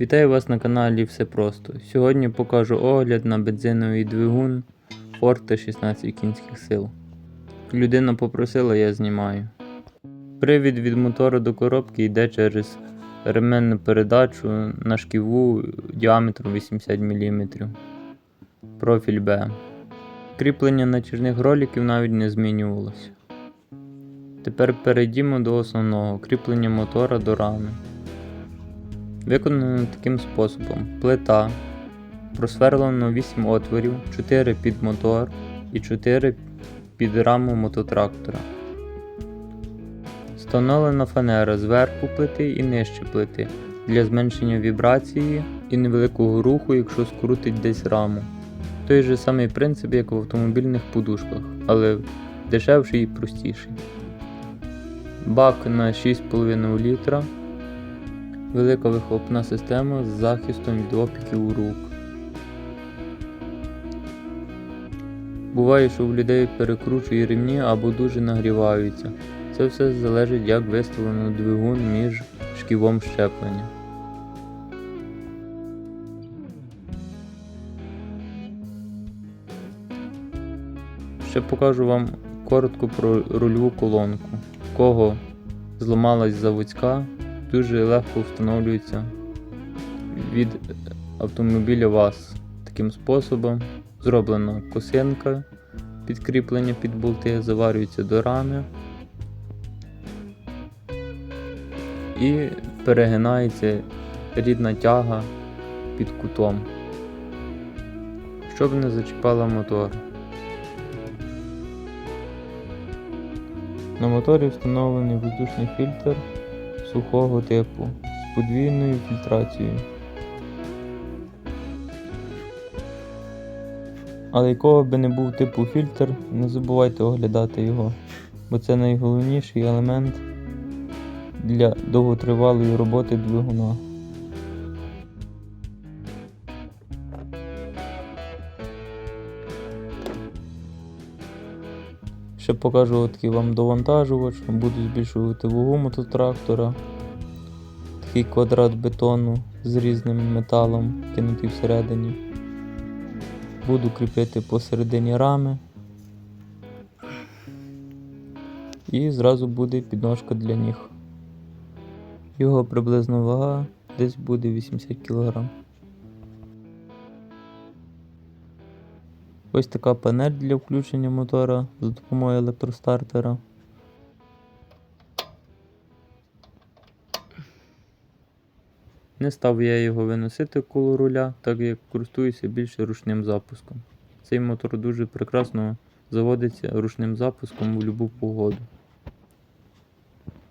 Вітаю вас на каналі Все Просто. Сьогодні покажу огляд на бензиновий двигун Forte 16 кінських сил. Людина попросила, я знімаю. Привід від мотора до коробки йде через ременну передачу на шківу діаметром 80 мм. Профіль Б. Кріплення натяжних роликів навіть не змінювалося. Тепер перейдімо до основного кріплення мотора до рами. Виконано таким способом: плита, просверлено 8 отворів, 4 під мотор і 4 під раму мототрактора. Встановлена фанера зверху плити і нижче плити для зменшення вібрації і невеликого руху, якщо скрутить десь раму. Той же самий принцип, як в автомобільних подушках, але дешевший і простіший. Бак на 6,5 літра. Велика вихлопна система з захистом від опіків рук. Буває, що в людей перекручує ремні або дуже нагріваються. Це все залежить, як виставлено двигун між шківом щеплення. Ще покажу вам коротко про рульову колонку. Кого зламалась заводська, дуже легко встановлюється від автомобіля ВАЗ. Таким способом зроблена косинка, підкріплення під болти, заварюється до рами і перегинається рідна тяга під кутом, щоб не зачіпала мотор. На моторі встановлений воздушний фільтр сухого типу з подвійною фільтрацією. Але якого би не був типу фільтр, не забувайте оглядати його, бо це найголовніший елемент для довготривалої роботи двигуна. Ще покажу такий вам довантажувач, буду збільшувати вагу мототрактора. Такий квадрат бетону з різним металом кинутий всередині. Буду кріпити посередині рами. І зразу буде підножка для ніг. Його приблизна вага десь буде 80 кг. Ось така панель для включення мотора за допомогою електростартера. Не став я його виносити коло руля, так як користуюся більше ручним запуском. Цей мотор дуже прекрасно заводиться ручним запуском у будь-яку погоду.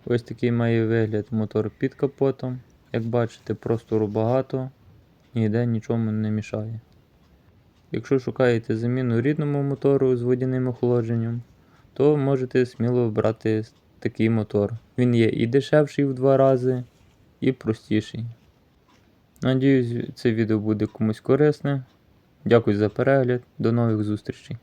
Ось такий має вигляд мотор під капотом. Як бачите, простору багато, ніде нічому не мішає. Якщо шукаєте заміну рідному мотору з водяним охолодженням, то можете сміло обрати такий мотор. Він є і дешевший в два рази, і простіший. Надіюсь, це відео буде комусь корисне. Дякую за перегляд, до нових зустрічей.